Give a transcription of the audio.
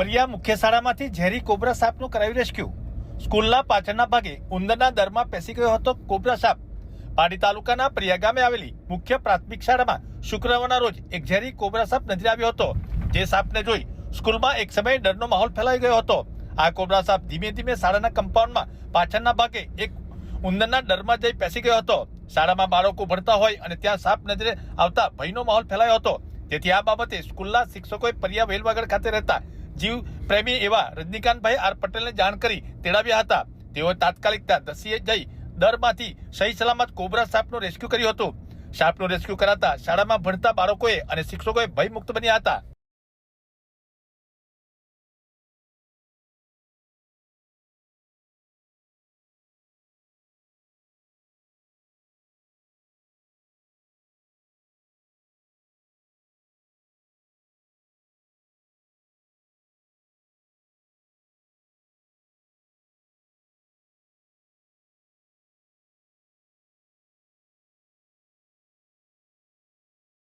પાટિયા મુખ્ય શાળામાંથી ઝેરી કોબરા સાપનું કરાયું રેસ્ક્યુ. સ્કૂલના પાછળના ભાગે ઉંદરના દરમાં પેસી ગયો હતો કોબરા સાપ. પાડી તાલુકાના પ્રિયા ગામે આવેલી મુખ્ય પ્રાથમિક શાળામાં શુક્રવારના રોજ એક ઝેરી કોબરા સાપ નજરે આવ્યો હતો. જે સાપને જોઈ સ્કૂલમાં એક સમયે ડરનો માહોલ ફેલાઈ ગયો હતો. આ કોબરા સાપ ધીમે ધીમે શાળાના કમ્પાઉન્ડમાં પાછળના ભાગે એક ઉંદરના ડરમાં જઈ પેસી ગયો હતો. શાળામાં બાળકો ભણતા હોય અને ત્યાં સાપ નજરે આવતા ભયનો માહોલ ફેલાયો હતો. તેથી આ બાબતે સ્કૂલના શિક્ષકોએ પરિયા વેલવાગઢ ખાતે રહેતા જીવ પ્રેમી એવા રજનીકાંતભાઈ આર પટેલને જાણ કરી તેડાવ્યા હતા. તેઓ તાત્કાલિકતા દસીએ જઈ દરમાંથી સહી સલામત કોબરા સાપનું રેસ્ક્યુ કર્યું હતું. સાપનું રેસ્ક્યુ કરાતા શાળામાં ભણતા બાળકોએ અને શિક્ષકોએ ભયમુક્ત બન્યા હતા.